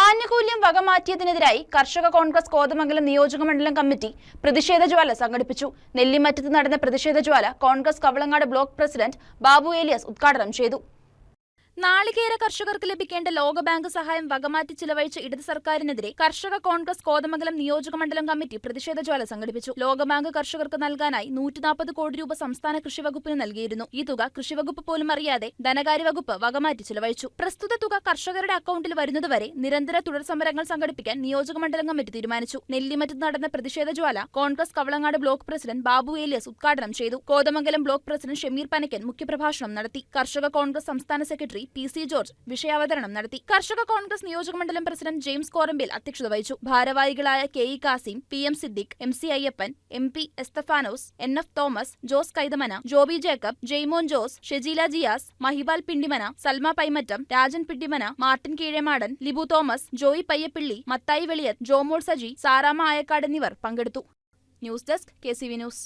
ആനുകൂല്യം വകമാറ്റിയതിനെതിരായി കർഷക കോൺഗ്രസ് കോതമംഗലം നിയോജകമണ്ഡലം കമ്മിറ്റി പ്രതിഷേധ ജ്വാല സംഘടിപ്പിച്ചു. നെല്ലിമറ്റത്ത് നടന്ന പ്രതിഷേധ ജ്വാല കോൺഗ്രസ് കവളങ്ങാട് ബ്ലോക്ക് പ്രസിഡന്റ് ബാബു ഏലിയസ് ഉദ്ഘാടനം ചെയ്തു. നാളികേര കർഷകർക്ക് ലഭിക്കേണ്ട ലോകബാങ്ക് സഹായം വകമാറ്റി ചിലവഴിച്ച ഇടത് സർക്കാരിനെതിരെ കർഷക കോൺഗ്രസ് കോതമംഗലം നിയോജകമണ്ഡലം കമ്മിറ്റി പ്രതിഷേധ ജ്വാല സംഘടിപ്പിച്ചു. ലോകബാങ്ക് കർഷകർക്ക് നൽകാനായി നൂറ്റി നാൽപ്പത് കോടി രൂപ സംസ്ഥാന കൃഷി വകുപ്പിന് നൽകിയിരുന്നു. ഈ തുക കൃഷി വകുപ്പ് പോലും അറിയാതെ ധനകാര്യ വകുപ്പ് വകമാറ്റി ചിലവഴിച്ചു. പ്രസ്തുത തുക കർഷകരുടെ അക്കൗണ്ടിൽ വരുന്നതുവരെ നിരന്തര തുടർ സമരങ്ങൾ സംഘടിപ്പിക്കാൻ നിയോജകമണ്ഡലം കമ്മിറ്റി തീരുമാനിച്ചു. നെല്ലിമറ്റത്ത് നടന്ന പ്രതിഷേധ ജ്വാല കോൺഗ്രസ് കവളങ്ങാട് ബ്ലോക്ക് പ്രസിഡന്റ് ബാബു ഏലിയസ് ഉദ്ഘാടനം ചെയ്തു. കോതമംഗലം ബ്ലോക്ക് പ്രസിഡന്റ് ഷമീർ പനക്കൻ മുഖ്യപ്രഭാഷണം നടത്തി. കർഷക കോൺഗ്രസ് സംസ്ഥാന സെക്രട്ടറി പി സി ജോർജ് വിഷയാവതരണം നടത്തി. കർഷക കോൺഗ്രസ് നിയോജകമണ്ഡലം പ്രസിഡന്റ് ജെയിംസ് കോറമ്പിൽ അധ്യക്ഷത വഹിച്ചു. ഭാരവാഹികളായ K E Kasim P M Siddique M C Ayyappan M P Esthaphanos N F Thomas Jose Kaithamana Joby Jacob Jaimon Jose Shejeela Jiyas Mahibal Pindimana Salma Paimattam Rajan Pindimana Martin Keezhemadan Libu Thomas Joy Payyappilly Mathai Veliyath Jomol Saji Sarama Ayakkad എന്നിവർ പങ്കെടുത്തു. News desk K news.